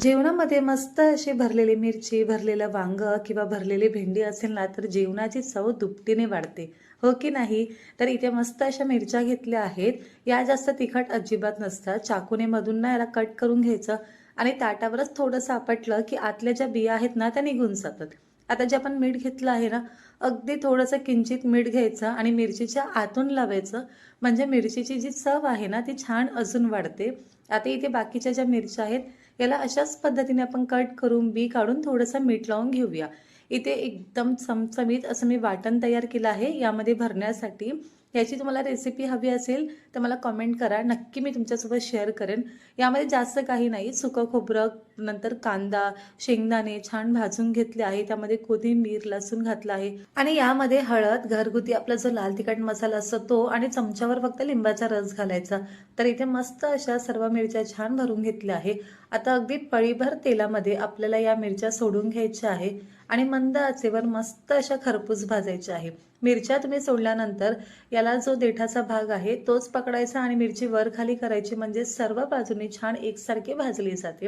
जेवणामध्ये मस्त अशी भरलेली मिरची भरलेलं वांग किंवा भरलेली भेंडी असेल ना तर जेवणाची चव दुपटीने वाढते. हो की नाही? तर इथे मस्त अशा मिरच्या घेतल्या आहेत. या जास्त तिखट अजिबात नसतात. चाकूने मधून ना याला कट करून घ्यायचं आणि ताटावरच थोडंसं आपटलं की आतल्या ज्या बिया आहेत ना त्या निघून जातात. आता जे आपण मीठ घेतलं आहे ना अगदी थोडंसं किंचित मीठ घ्यायचं आणि मिरचीच्या आतून लावायचं. म्हणजे मिरचीची जी चव आहे ना ती छान अजून वाढते. आता इथे बाकीच्या ज्या मिरच्या आहेत याला अशाच पद्धतीने आपण कट करून बी काढून थोडंसं मीठ लावून घेऊया. इथे एकदम चमचमीत असं मी वाटण तयार केलं आहे. यामध्ये भरण्यासाठी याची तुम्हाला रेसिपी हवी असेल तर मला कमेंट करा. नक्की मी तुमच्यासोबत शेअर करेन. यामध्ये जास्त काही नाही. सुकं खोबरं नंतर कांदा शेंगदाणे छान भाजून घेतले आहे. त्यामध्ये कोथिंबीर लसूण घातला आहे. आणि यामध्ये हळद घरगुती आपला जो लाल तिखट मसाला असतो तो आणि चमच्यावर फक्त लिंबाचा रस घालायचा. तर इथे मस्त अशा सर्व मिरच्या छान भरून घेतल्या आहे. आता अगदी पळीभर तेलामध्ये आपल्याला या मिरच्या सोडून घ्यायच्या आहे. आणि मंद आचेवर मस्त अशा खरपूस भाजायच्या आहे. मिरच्या तुम्ही सोडल्यानंतर याला जो देठाचा भाग आहे तोच पकडायचा आणि मिरची वर खाली करायची म्हणजे सर्व बाजूने छान एकसारखी भाजली जाते.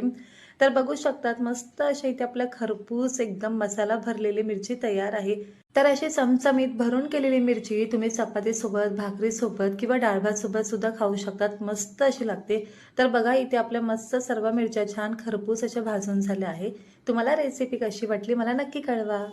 तर बघू शकतात मस्त अशा इथे आपल्या खरपूस एकदम मसाला भरलेली मिरची तयार आहे. तर अशी चमचमीत भरून केलेली मिरची तुम्ही चपातीसोबत भाकरीसोबत किंवा डाळभातसोबत सोबत सुद्धा खाऊ शकतात. मस्त अशी लागते. तर बघा इथे आपल्या मस्त सर्व मिरच्या छान खरपूस अशा भाजून झाल्या आहे. तुम्हाला रेसिपी कशी वाटली? मला नक्की कळवा.